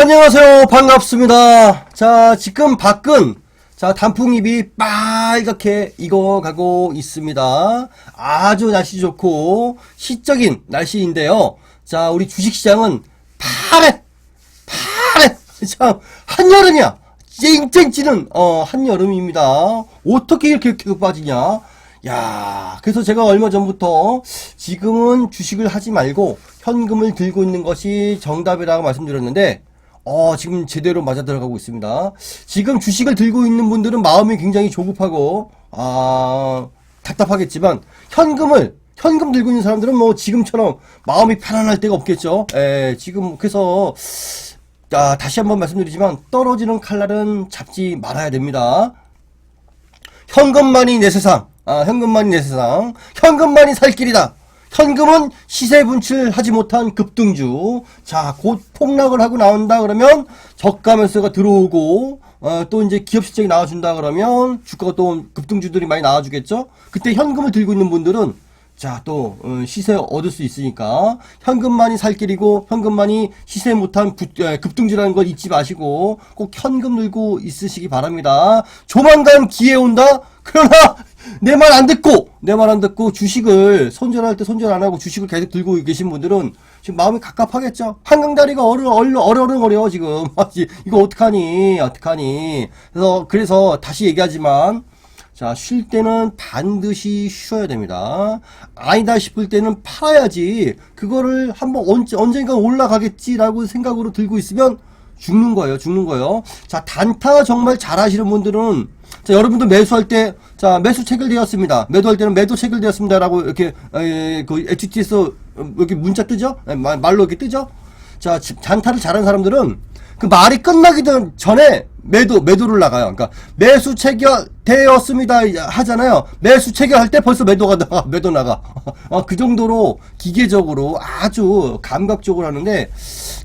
안녕하세요. 반갑습니다. 자, 지금 밖은 자, 단풍잎이 빨갛게 익어가고 있습니다. 아주 날씨 좋고 시적인 날씨인데요. 자, 우리 주식시장은 파래! 파래! 참, 한여름이야! 쨍쨍 찌는, 어, 한여름입니다. 어떻게 이렇게 계속 빠지냐? 야, 그래서 제가 얼마 전부터 지금은 주식을 하지 말고 현금을 들고 있는 것이 정답이라고 말씀드렸는데, 어, 지금 제대로 맞아 들어가고 있습니다. 지금 주식을 들고 있는 분들은 마음이 굉장히 조급하고, 아, 답답하겠지만, 현금을, 현금 들고 있는 사람들은 뭐 지금처럼 마음이 편안할 데가 없겠죠. 에, 지금, 그래서, 아, 다시 한번 말씀드리지만, 떨어지는 칼날은 잡지 말아야 됩니다. 현금만이 내 세상. 아, 현금만이 내 세상. 현금만이 살 길이다. 현금은 시세 분출하지 못한 급등주. 자, 곧 폭락을 하고 나온다 그러면 저가 매수가 들어오고 어, 또 이제 기업 실적이 나와준다 그러면 주가가 또 급등주들이 많이 나와주겠죠. 그때 현금을 들고 있는 분들은 자, 또, 어, 시세 얻을 수 있으니까, 현금만이 살 길이고, 현금만이 시세 못한 급등주라는 걸 잊지 마시고, 꼭 현금 들고 있으시기 바랍니다. 조만간 기회 온다? 그러나, 내 말 안 듣고, 내 말 안 듣고, 주식을, 손절할 때 손절 안 하고 주식을 계속 들고 계신 분들은, 지금 마음이 갑갑하겠죠? 한강다리가 얼어, 얼어, 얼어렁거려, 지금. 이거 어떡하니, 어떡하니. 그래서, 그래서, 다시 얘기하지만, 자, 쉴 때는 반드시 쉬어야 됩니다. 아니다 싶을 때는 팔아야지. 그거를 한번 언제, 언젠가 올라가겠지라고 생각으로 들고 있으면 죽는 거예요. 죽는 거예요. 자, 단타 정말 잘 하시는 분들은 자, 여러분도 매수할 때, 자, 매수 체결되었습니다. 매도할 때는 매도 체결되었습니다 라고 이렇게, 에, 그, HT에서 이렇게 문자 뜨죠? 에, 말- 말로 이렇게 뜨죠? 자, 지- 잔타를 잘하는 사람들은 그 말이 끝나기 전- 전에 매도, 매도를 나가요. 그러니까 매수 체결되었습니다 하잖아요. 매수 체결할 때 벌써 매도가 나가, 매도 나가. 어, 그 정도로 기계적으로 아주 감각적으로 하는데,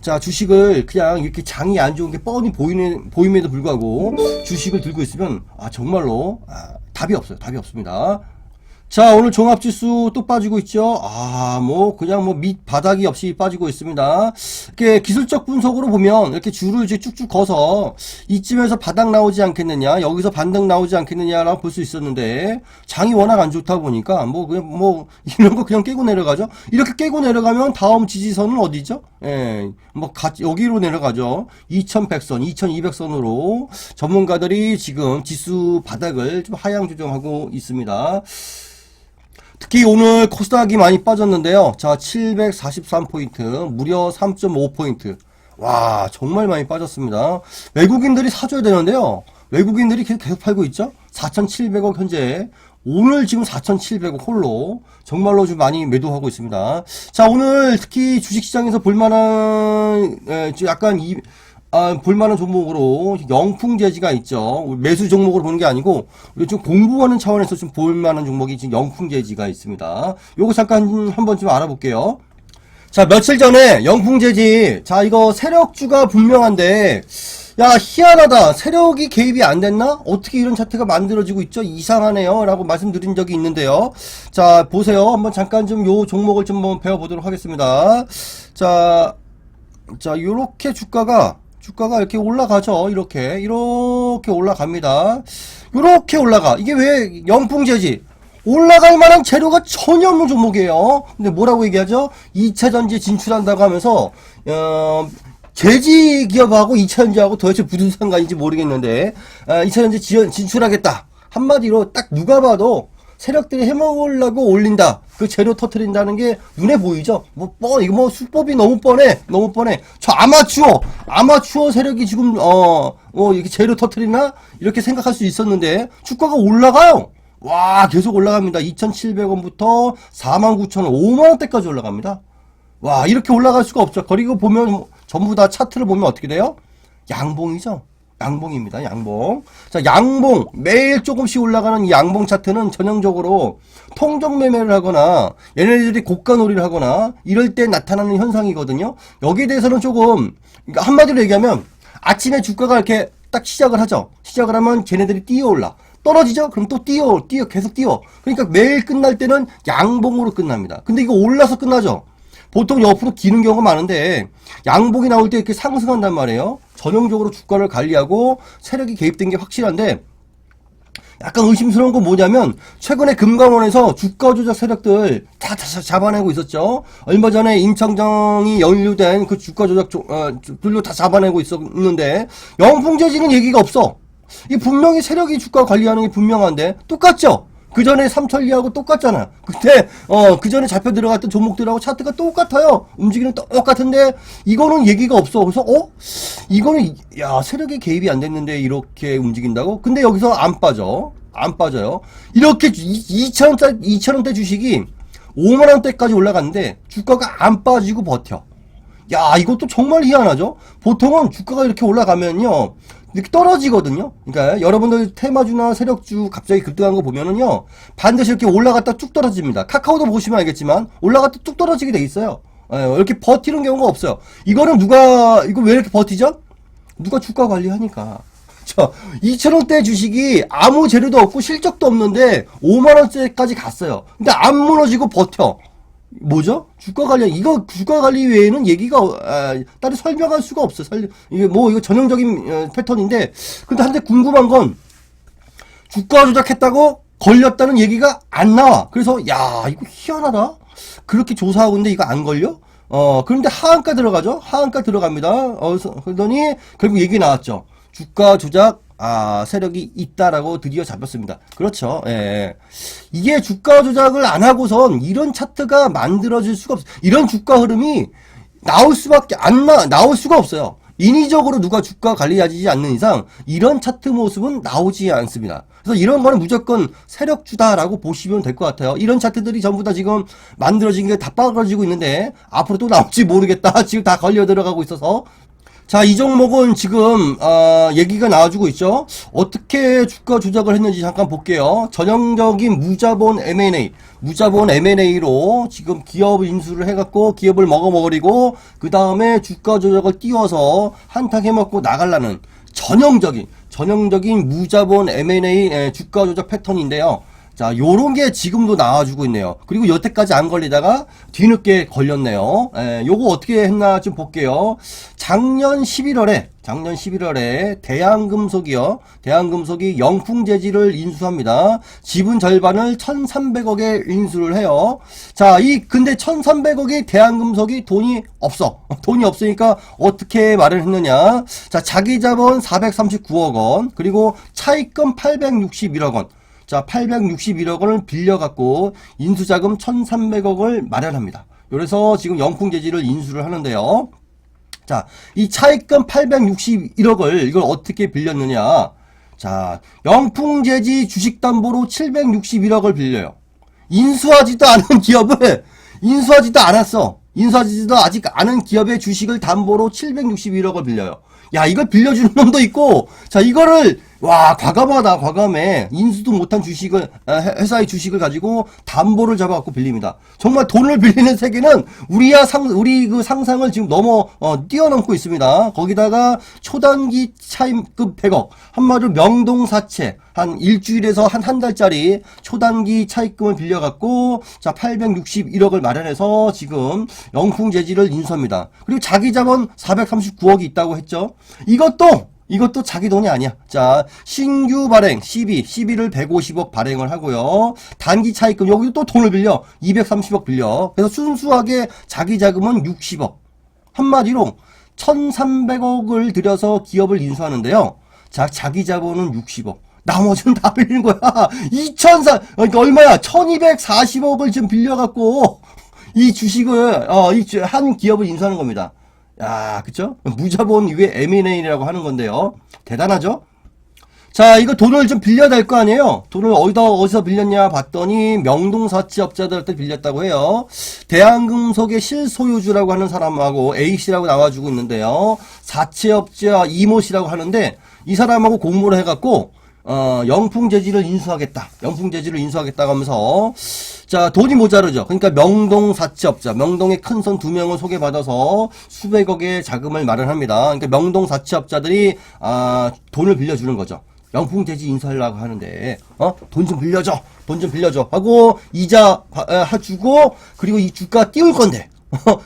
자, 주식을 그냥 이렇게 장이 안 좋은 게 뻔히 보이는, 보임에도 불구하고 주식을 들고 있으면, 아, 정말로, 아, 답이 없어요. 답이 없습니다. 자, 오늘 종합지수 또 빠지고 있죠? 아, 뭐, 그냥 뭐, 밑 바닥이 없이 빠지고 있습니다. 이렇게 기술적 분석으로 보면, 이렇게 줄을 이제 쭉쭉 거서, 이쯤에서 바닥 나오지 않겠느냐, 여기서 반등 나오지 않겠느냐라고 볼 수 있었는데, 장이 워낙 안 좋다 보니까, 뭐, 그냥, 뭐, 이런 거 그냥 깨고 내려가죠? 이렇게 깨고 내려가면 다음 지지선은 어디죠? 예, 뭐, 가, 여기로 내려가죠. 2100선, 2200선으로 전문가들이 지금 지수 바닥을 좀 하향 조정하고 있습니다. 특히 오늘 코스닥이 많이 빠졌는데요. 자, 743포인트, 무려 3.5포인트. 와, 정말 많이 빠졌습니다. 외국인들이 사줘야 되는데요. 외국인들이 계속, 계속 팔고 있죠? 4,700억 현재. 오늘 지금 4,700억 홀로 정말로 좀 많이 매도하고 있습니다. 자, 오늘 특히 주식시장에서 볼만한, 약간 이, 아, 볼만한 종목으로 영풍 재지가 있죠. 우리 매수 종목으로 보는 게 아니고 우리 좀 공부하는 차원에서 좀 볼만한 종목이 지금 영풍 재지가 있습니다. 요거 잠깐 한번 좀 알아볼게요. 자, 며칠 전에 영풍 재지, 자, 이거 세력주가 분명한데, 야, 희한하다. 세력이 개입이 안 됐나? 어떻게 이런 차트가 만들어지고 있죠? 이상하네요. 라고 말씀드린 적이 있는데요. 자, 보세요. 한번 잠깐 좀 요 종목을 좀 한번 배워보도록 하겠습니다. 자, 자, 요렇게 주가가, 주가가 이렇게 올라가죠. 이렇게, 이렇게 올라갑니다. 요렇게 올라가. 이게 왜 영풍재지? 올라갈 만한 재료가 전혀 없는 종목이에요. 근데 뭐라고 얘기하죠? 2차 전지에 진출한다고 하면서, 어, 제지 기업하고 2차 전지하고 도대체 무슨 상관인지 모르겠는데, 아, 2차 전지 진출하겠다. 한마디로 딱 누가 봐도 세력들이 해먹으려고 올린다. 그 재료 터트린다는 게 눈에 보이죠? 뭐, 뻔, 이거 뭐 수법이 너무 뻔해. 너무 뻔해. 저 아마추어, 아마추어 세력이 지금, 어, 어, 이렇게 재료 터트리나? 이렇게 생각할 수 있었는데, 주가가 올라가요. 와, 계속 올라갑니다. 2,700원부터 49,000원, 5만원대까지 올라갑니다. 와, 이렇게 올라갈 수가 없죠. 그리고 보면, 뭐 전부 다 차트를 보면 어떻게 돼요? 양봉이죠. 양봉입니다. 양봉. 자, 양봉. 매일 조금씩 올라가는 이 양봉 차트는 전형적으로 통정 매매를 하거나 얘네들이 고가 놀이를 하거나 이럴 때 나타나는 현상이거든요. 여기에 대해서는 조금 그러니까 한마디로 얘기하면 아침에 주가가 이렇게 딱 시작을 하죠. 시작을 하면 걔네들이 뛰어올라. 떨어지죠? 그럼 또 뛰어, 뛰어, 계속 뛰어. 그러니까 매일 끝날 때는 양봉으로 끝납니다. 근데 이거 올라서 끝나죠? 보통 옆으로 기는 경우가 많은데 양복이 나올 때 이렇게 상승한단 말이에요. 전형적으로 주가를 관리하고 세력이 개입된 게 확실한데 약간 의심스러운 건 뭐냐면 최근에 금감원에서 주가 조작 세력들 다, 다 잡아내고 있었죠. 얼마 전에 임창정이 연루된 그 주가 조작 조- 어, 다 잡아내고 있었는데 영풍재지는 얘기가 없어. 이 분명히 세력이 주가 관리하는 게 분명한데 똑같죠. 그 전에 삼천리하고 똑같잖아. 그때 어 그 전에 잡혀 들어갔던 종목들하고 차트가 똑같아요. 움직이는 똑같은데 이거는 얘기가 없어. 그래서 어 이거는 야 세력이 개입이 안 됐는데 이렇게 움직인다고? 근데 여기서 안 빠져. 안 빠져요. 이렇게 2천원대 2천원대 주식이 5만 원대까지 올라갔는데 주가가 안 빠지고 버텨. 야, 이것도 정말 희한하죠? 보통은 주가가 이렇게 올라가면요. 이렇게 떨어지거든요. 그러니까 여러분들 테마주나 세력주 갑자기 급등한 거 보면은요. 반드시 이렇게 올라갔다 쭉 떨어집니다. 카카오도 보시면 알겠지만 올라갔다 쭉 떨어지게 돼 있어요. 예, 이렇게 버티는 경우가 없어요. 이거는 누가 이거 왜 이렇게 버티죠? 누가 주가 관리하니까. 저 2천원대 주식이 아무 재료도 없고 실적도 없는데 5만원대까지 갔어요. 근데 안 무너지고 버텨. 뭐죠? 주가 관리 이거 주가 관리 외에는 얘기가 아, 따로 설명할 수가 없어. 설 이게 뭐 이거 전형적인 어, 패턴인데 근데 한데 궁금한 건 주가 조작했다고 걸렸다는 얘기가 안 나와. 그래서 야 이거 희한하다. 그렇게 조사하고 있는데 이거 안 걸려? 어 그런데 하한가 들어가죠. 하한가 들어갑니다. 어 그러더니 결국 얘기 나왔죠. 주가 조작 아 세력이 있다라고 드디어 잡혔습니다. 그렇죠. 예. 이게 주가 조작을 안 하고선 이런 차트가 만들어질 수가 없어. 이런 주가 흐름이 나올 수밖에 안 나, 나올 수가 없어요. 인위적으로 누가 주가 관리하지 않는 이상 이런 차트 모습은 나오지 않습니다. 그래서 이런 거는 무조건 세력주다라고 보시면 될 것 같아요. 이런 차트들이 전부 다 지금 만들어진 게 다 빠져지고 있는데 앞으로 또 나올지 모르겠다. 지금 다 걸려 들어가고 있어서 자, 이 종목은 지금 아, 얘기가 나와주고 있죠. 어떻게 주가 조작을 했는지 잠깐 볼게요. 전형적인 무자본 M&A, 무자본 M&A로 지금 기업 인수를 해갖고 기업을 먹어버리고 그 다음에 주가 조작을 띄워서 한탕 해먹고 나갈라는 전형적인 전형적인 무자본 M&A 에, 주가 조작 패턴인데요. 자, 요런 게 지금도 나와주고 있네요. 그리고 여태까지 안 걸리다가 뒤늦게 걸렸네요. 에, 요거 어떻게 했나 좀 볼게요. 작년 11월에, 작년 11월에 대한금속이요. 대한금속이 영풍재질을 인수합니다. 지분 절반을 1,300억에 인수를 해요. 자, 이, 근데 1,300억이 대한금속이 돈이 없어. 돈이 없으니까 어떻게 말을 했느냐. 자, 자기 자본 439억 원, 그리고 차입금 861억 원. 자, 861억 원을 빌려갖고 인수자금 1,300억을 마련합니다. 그래서 지금 영풍재질을 인수를 하는데요. 자, 이 차입금 861억을 이걸 어떻게 빌렸느냐. 자, 영풍재지 주식담보로 761억을 빌려요. 인수하지도 않은 기업을 인수하지도 않았어. 인수하지도 아직 않은 기업의 주식을 담보로 761억을 빌려요. 야, 이걸 빌려주는 놈도 있고, 자, 이거를, 와, 과감하다, 과감해. 인수도 못한 주식을, 아, 회- 회사의 주식을 가지고 담보를 잡아갖고 빌립니다. 정말 돈을 빌리는 세계는 우리야 상, 우리 그 상상을 지금 넘어, 어, 뛰어넘고 있습니다. 거기다가 초단기 차임급 100억, 한마디로 명동사채, 한 일주일에서 한 한 달짜리 초단기 차입금을 빌려갖고 자 861억을 마련해서 지금 영풍재질을 인수합니다. 그리고 자기 자본 439억이 있다고 했죠. 이것도 이것도 자기 돈이 아니야. 자, 신규 발행 12, 12를 150억 발행을 하고요. 단기 차입금 여기도 또 돈을 빌려 230억 빌려. 그래서 순수하게 자기 자금은 60억. 한마디로 1,300억을 들여서 기업을 인수하는데요. 자, 자기 자본은 60억. 나머지는 다 빌린 거야. 2,400, 그러니까 얼마야? 1,240억을 지금 빌려갖고, 이 주식을, 어, 이, 주- 한 기업을 인수하는 겁니다. 야, 그쵸? 무자본 위에 M&A라고 하는 건데요. 대단하죠? 자, 이거 돈을 좀 빌려야 될 거 아니에요? 돈을 어디다, 어디서 빌렸냐 봤더니 명동사치업자들한테 빌렸다고 해요. 대한금속의 실소유주라고 하는 사람하고 A씨라고 나와주고 있는데요. 사채업자 이모씨라고 하는데 이 사람하고 공모를 해갖고 어, 영풍재질을 인수하겠다. 영풍재질을 인수하겠다고 하면서 자, 돈이 모자르죠. 그러니까 명동 사채업자, 명동의 큰 손 두 명을 소개받아서 수백억의 자금을 마련합니다. 그러니까 명동 사채업자들이 아, 돈을 빌려주는 거죠. 영풍재지 인수하려고 하는데 어? 돈 좀 빌려줘. 돈 좀 빌려줘. 하고 이자 바- 에, 주고 그리고 이 주가 띄울 건데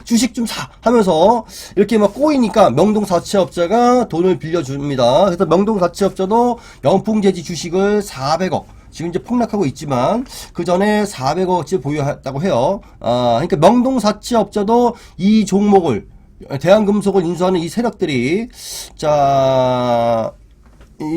주식 좀 사 하면서 이렇게 막 꼬이니까 명동사채업자가 돈을 빌려줍니다. 그래서 명동사채업자도 영풍재지 주식을 400억 지금 이제 폭락하고 있지만 그 전에 400억치 보유했다고 해요. 아, 그러니까 명동사채업자도 이 종목을 대한금속을 인수하는 이 세력들이 자이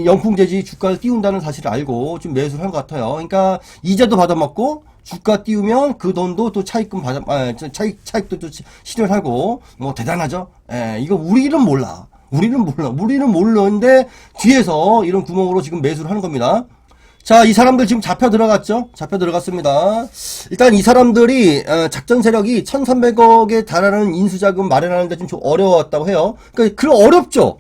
영풍재지 주가를 띄운다는 사실을 알고 좀 매수를 한 것 같아요. 그러니까 이자도 받아먹고 주가 띄우면 그 돈도 또 차익금 받아 아, 저 차익 차익도 또 시- 실현 하고 뭐 대단하죠. 예, 이거 우리는 몰라. 우리는 몰라. 우리는 모르는데 뒤에서 이런 구멍으로 지금 매수를 하는 겁니다. 자, 이 사람들 지금 잡혀 들어갔죠? 잡혀 들어갔습니다. 일단 이 사람들이 어, 작전 세력이 1,300억에 달하는 인수자금 마련하는데 좀, 좀 어려웠다고 해요. 그러니까 그 어렵죠.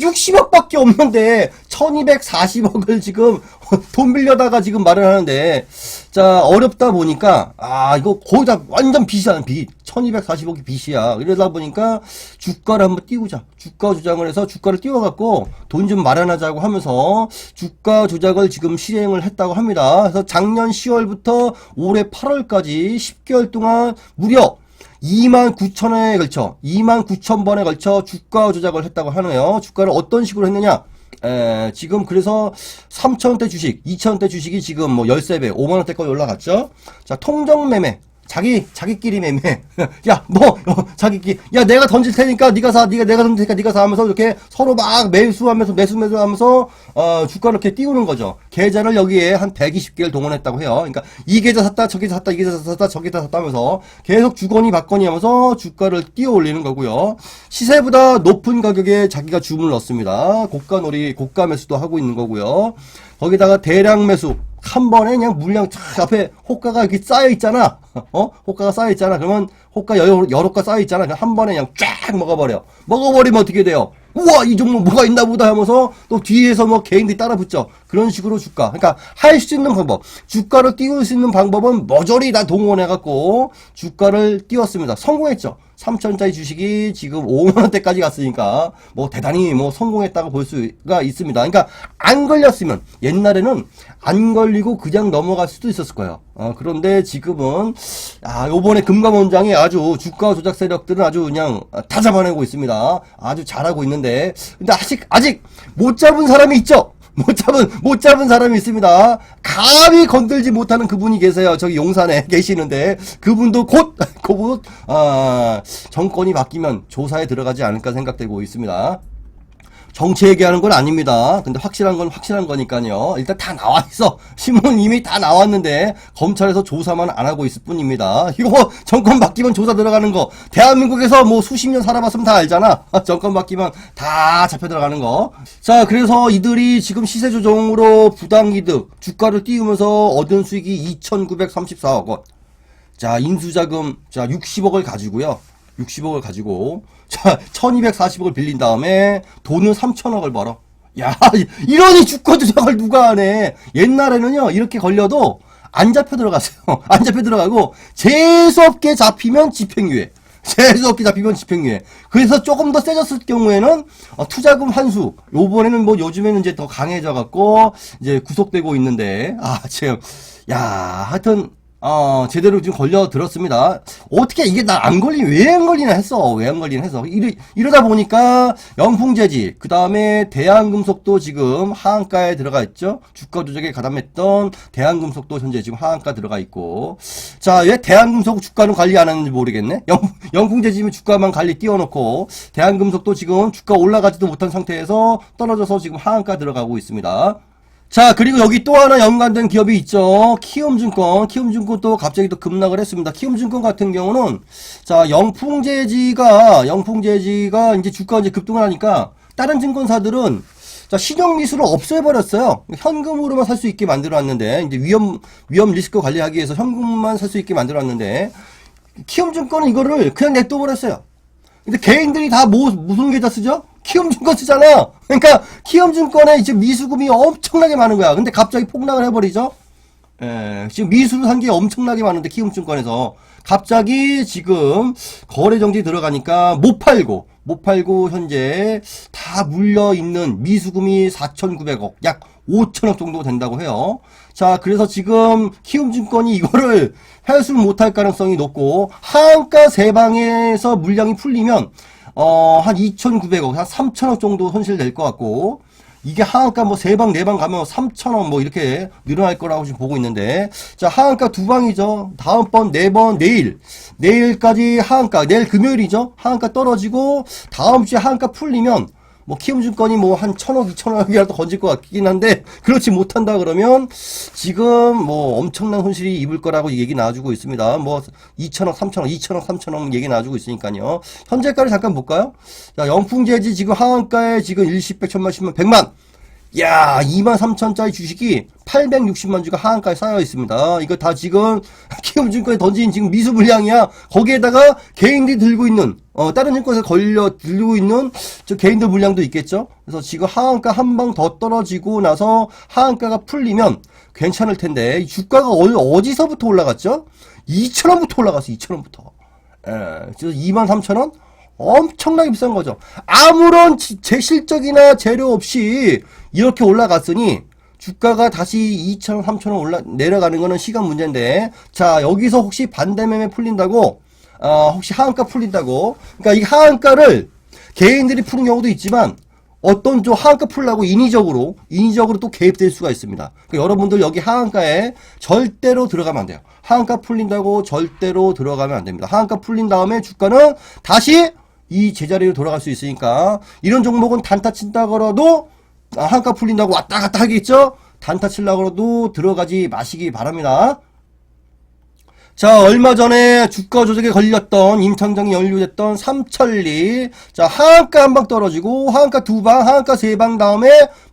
60억밖에 없는데 1240억을 지금 돈 빌려다가 지금 마련하는데 자 어렵다 보니까 아 이거 거의 다 완전 빚이야 빚 1240억이 빚이야 이러다 보니까 주가를 한번 띄우자 주가 조작을 해서 주가를 띄워갖고 돈 좀 마련하자고 하면서 주가 조작을 지금 실행을 했다고 합니다 그래서 작년 10월부터 올해 8월까지 10개월 동안 무려 2만 9천에 걸쳐 2만 9천 번에 걸쳐 주가 조작을 했다고 하네요. 주가를 어떤 식으로 했느냐? 에, 지금 그래서 3천원대 주식, 2천원대 주식이 지금 뭐 13배, 5만원대까지 올라갔죠? 자, 통정 매매. 자기, 자기끼리 매매. 야, 너, 어, 자기끼리. 야, 내가 던질 테니까 네가 사, 네가, 내가 던질 테니까 네가 사 하면서 이렇게 서로 막 매수하면서, 매수, 매수하면서, 어, 주가를 이렇게 띄우는 거죠. 계좌를 여기에 한 120개를 동원했다고 해요. 그러니까 이 계좌 샀다, 저 계좌 샀다, 이 계좌 샀다, 저 계좌 샀다 하면서 계속 주거니 받거니 하면서 주가를 띄워 올리는 거고요. 시세보다 높은 가격에 자기가 주문을 넣습니다. 고가 놀이, 고가 매수도 하고 있는 거고요. 거기다가 대량 매수. 한 번에 그냥 물량 쫙 앞에 호가가 이렇게 쌓여 있잖아. 어? 호가가 쌓여 있잖아. 그러면 호가 여러, 여러 가 쌓여 있잖아. 그냥 한 번에 그냥 쫙 먹어버려. 먹어버리면 어떻게 돼요? 우와, 이 종목 뭐가 있나 보다 하면서 또 뒤에서 뭐 개인들이 따라 붙죠. 그런 식으로 주가. 그러니까 할 수 있는 방법. 주가를 띄울 수 있는 방법은 모조리 다 동원해갖고 주가를 띄웠습니다. 성공했죠. 3천짜리 주식이 지금 5만원대까지 갔으니까 뭐 대단히 뭐 성공했다고 볼 수가 있습니다. 그러니까 안 걸렸으면 옛날에는 안 걸리고 그냥 넘어갈 수도 있었을 거예요. 어, 그런데 지금은 아 요번에 금감원장이 아주 주가 조작 세력들은 아주 그냥 다 잡아내고 있습니다. 아주 잘하고 있는데 근데 아직 아직 못 잡은 사람이 있죠. 못 잡은 못 잡은 사람이 있습니다. 감히 건들지 못하는 그분이 계세요. 저기 용산에 계시는데 그분도 곧 곧 아, 정권이 바뀌면 조사에 들어가지 않을까 생각되고 있습니다. 정치 얘기하는 건 아닙니다. 근데 확실한 건 확실한 거니까요. 일단 다 나와 있어. 신문 이미 다 나왔는데 검찰에서 조사만 안 하고 있을 뿐입니다. 이거 정권 바뀌면 조사 들어가는 거. 대한민국에서 뭐 수십 년 살아봤으면 다 알잖아. 정권 바뀌면 다 잡혀 들어가는 거. 자, 그래서 이들이 지금 시세 조정으로 부당 이득 주가를 띄우면서 얻은 수익이 2,934억 원. 자, 인수자금, 자, 60억을 가지고요. 60억을 가지고, 자, 1240억을 빌린 다음에 돈은 3천억을 벌어. 야, 이러니 주가 조작을 누가 하네. 옛날에는요, 이렇게 걸려도 안 잡혀 들어갔어요. 안 잡혀 들어가고, 재수없게 잡히면 집행유예. 재수없게 잡히면 집행유예. 그래서 조금 더 세졌을 경우에는 어, 투자금 환수. 요번에는 뭐 요즘에는 이제 더 강해져 갖고 이제 구속되고 있는데 아, 참. 야, 하여튼 어, 제대로 지금 걸려 들었습니다. 어떻게 이게 나 안 걸리냐, 왜안 걸리나 했어. 왜 안 걸리나 해서. 이러, 이러다 보니까 영풍재지, 그 다음에 대한금속도 지금 하한가에 들어가 있죠. 주가 조작에 가담했던 대한금속도 현재 지금 하한가 들어가 있고. 자, 왜 대한금속 주가는 관리 안 하는지 모르겠네. 영, 영풍재지면 주가만 관리 띄워놓고, 대한금속도 지금 주가 올라가지도 못한 상태에서 떨어져서 지금 하한가 들어가고 있습니다. 자, 그리고 여기 또 하나 연관된 기업이 있죠. 키움증권. 키움증권도 갑자기 또 급락을 했습니다. 키움증권 같은 경우는, 자, 영풍재지가, 영풍재지가 이제 주가가 이제 급등을 하니까, 다른 증권사들은, 자, 신용미수를 없애버렸어요. 현금으로만 살 수 있게 만들어놨는데, 이제 위험, 위험 리스크 관리하기 위해서 현금만 살 수 있게 만들어놨는데, 키움증권은 이거를 그냥 냅둬버렸어요. 근데 개인들이 다 뭐, 무슨 계좌 쓰죠? 키움증권 쓰잖아. 그러니까 키움증권에 이제 미수금이 엄청나게 많은 거야. 근데 갑자기 폭락을 해버리죠. 예, 지금 미수를 산게 엄청나게 많은데 키움증권에서 갑자기 지금 거래 정지 들어가니까 못 팔고 못 팔고 현재 다 물려 있는 미수금이 4,900억, 약 5천억 정도 된다고 해요. 자, 그래서 지금 키움증권이 이거를 회수 못할 가능성이 높고 하한가 세 방에서 물량이 풀리면 어, 한 2,900억, 한 3천억 정도 손실 낼 것 같고 이게 하한가 뭐 세 방, 네 방 가면 3천원 뭐 이렇게 늘어날 거라고 지금 보고 있는데 자, 하한가 두 방이죠. 다음번 네 번 내일. 내일까지 하한가, 내일 금요일이죠. 하한가 떨어지고 다음 주에 하한가 풀리면 뭐 키움증권이 뭐 한 천억, 이천억이라도 건질 것 같긴 한데 그렇지 못한다 그러면 지금 뭐 엄청난 손실이 입을 거라고 얘기 나와주고 있습니다. 뭐 2천억, 3천억, 2천억, 3천억 얘기 나와주고 있으니까요. 현재가를 잠깐 볼까요? 자, 영풍재지 지금 하한가에 지금 일시백, 천만, 십만, 백만. 야, 2만 3천짜리 주식이 860만 주가 하한가에 쌓여 있습니다. 이거 다 지금 키움증권에 던진 지금 미수 물량이야. 거기에다가 개인들이 들고 있는 어, 다른 증권에서 걸려 들고 있는 저 개인들 물량도 있겠죠. 그래서 지금 하한가 한 방 더 떨어지고 나서 하한가가 풀리면 괜찮을 텐데 이 주가가 어, 어디서부터 올라갔죠? 2천원부터 올라갔어. 2천원부터. 예, 그래서 2만 3천원? 엄청나게 비싼 거죠. 아무런 지- 제실적이나 재료 없이 이렇게 올라갔으니 주가가 다시 2,000원, 3,000원 올라 내려가는 거는 시간 문제인데 자 여기서 혹시 반대매매 풀린다고 아 혹시 하한가 풀린다고 그러니까 이 하한가를 개인들이 푸는 경우도 있지만 어떤 좀 하한가 풀라고 인위적으로 인위적으로 또 개입될 수가 있습니다. 그러니까 여러분들 여기 하한가에 절대로 들어가면 안 돼요. 하한가 풀린다고 절대로 들어가면 안 됩니다. 하한가 풀린 다음에 주가는 다시 이 제자리로 돌아갈 수 있으니까 이런 종목은 단타 친다 아, 한가 풀린다고 왔다 갔다 하겠죠? 단타 칠라 그러도 들어가지 마시기 바랍니다. 자, 얼마 전에 주가 조작에 걸렸던 임창정이 연루됐던 삼천리. 자, 하한가 한 방 떨어지고 하한가 두 방, 하한가 세 방 다음에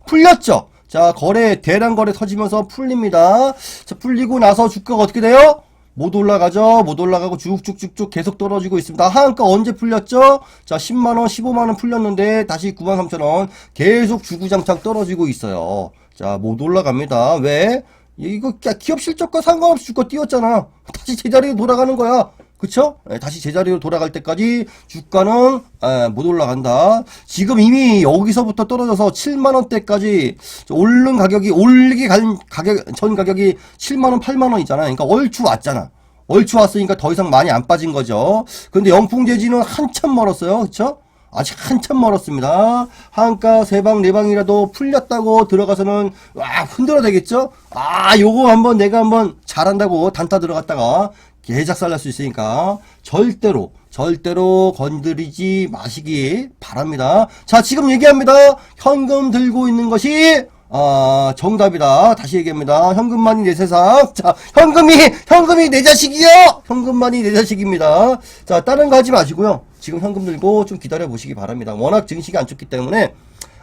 풀렸죠. 자, 거래 대량 거래 터지면서 풀립니다. 자, 풀리고 나서 주가가 어떻게 돼요? 못 올라가죠. 못 올라가고 쭉쭉쭉쭉 계속 떨어지고 있습니다. 하한가 언제 풀렸죠? 자, 10만원, 15만원 풀렸는데 다시 9만 3천원 계속 주구장창 떨어지고 있어요. 자, 못 올라갑니다. 왜? 이거 기- 기업 실적과 상관없이 주가 뛰었잖아. 다시 제자리로 돌아가는 거야. 그쵸? 예, 다시 제자리로 돌아갈 때까지 주가는 예, 못 올라간다. 지금 이미 여기서부터 떨어져서 7만원대까지 오른 가격이 올리기 간 가격 전 가격이 7만원 8만원이잖아. 그러니까 얼추 왔잖아. 얼추 왔으니까 더 이상 많이 안 빠진 거죠. 근데 영풍재지는 한참 멀었어요. 그쵸? 아직 한참 멀었습니다. 한가 세 방, 네 방이라도 풀렸다고 들어가서는 와 흔들어 되겠죠? 아 요거 한번 내가 한번 잘한다고 단타 들어갔다가 개작살 날 수 있으니까 절대로 절대로 건드리지 마시기 바랍니다. 자 지금 얘기합니다. 현금 들고 있는 것이 아, 정답이다. 다시 얘기합니다. 현금만이 내 세상. 자, 현금이, 현금이 내 자식이요! 현금만이 내 자식입니다. 자, 다른 거 하지 마시고요. 지금 현금 들고 좀 기다려 보시기 바랍니다. 워낙 증시가 안 좋기 때문에,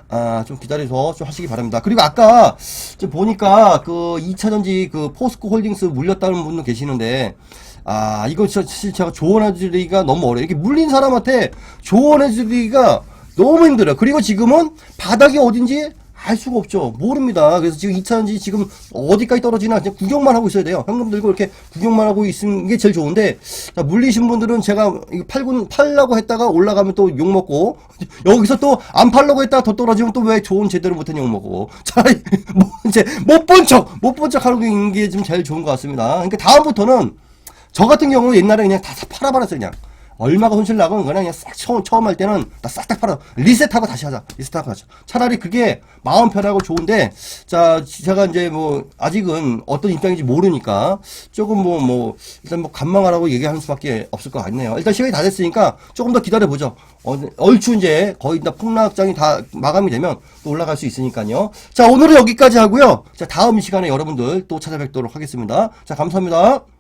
아, 좀 기다려서 좀 하시기 바랍니다. 그리고 아까, 좀 보니까, 그, 2차전지 그 포스코 홀딩스 물렸다는 분도 계시는데, 아, 이거 진짜 사실 제가 조언해드리기가 너무 어려워요. 이렇게 물린 사람한테 조언해드리기가 너무 힘들어요. 그리고 지금은 바닥이 어딘지 알 수가 없죠. 모릅니다. 그래서 지금 2차전지 지금 어디까지 떨어지나 그냥 구경만 하고 있어야 돼요. 현금 들고 이렇게 구경만 하고 있는 게 제일 좋은데, 자, 물리신 분들은 제가 팔군, 팔라고 했다가 올라가면 또 욕 먹고, 여기서 또 안 팔라고 했다가 더 떨어지면 또 왜 좋은 제대로 못한 욕 먹고. 자, 뭐, 이제 못 본 척, 못 본 척 하는 게좀 제일 좋은 것 같습니다. 그러니까 다음부터는 저 같은 경우는 옛날에 그냥 다 팔아버렸어요, 그냥. 얼마가 손실 나건 그냥, 그냥 싹 처음, 처음 할 때는 나싹다 팔아. 리셋하고 다시 하자. 리셋하고 하자. 차라리 그게 마음 편하고 좋은데, 자, 제가 이제 뭐, 아직은 어떤 입장인지 모르니까, 조금 뭐, 뭐, 일단 뭐, 간망하라고 얘기하는 수밖에 없을 것 같네요. 일단 시간이 다 됐으니까, 조금 더 기다려 보죠. 어, 얼추 이제 거의 다 폭락장이 다 마감이 되면 또 올라갈 수 있으니까요. 자, 오늘은 여기까지 하고요. 자, 다음 시간에 여러분들 또 찾아뵙도록 하겠습니다. 자, 감사합니다.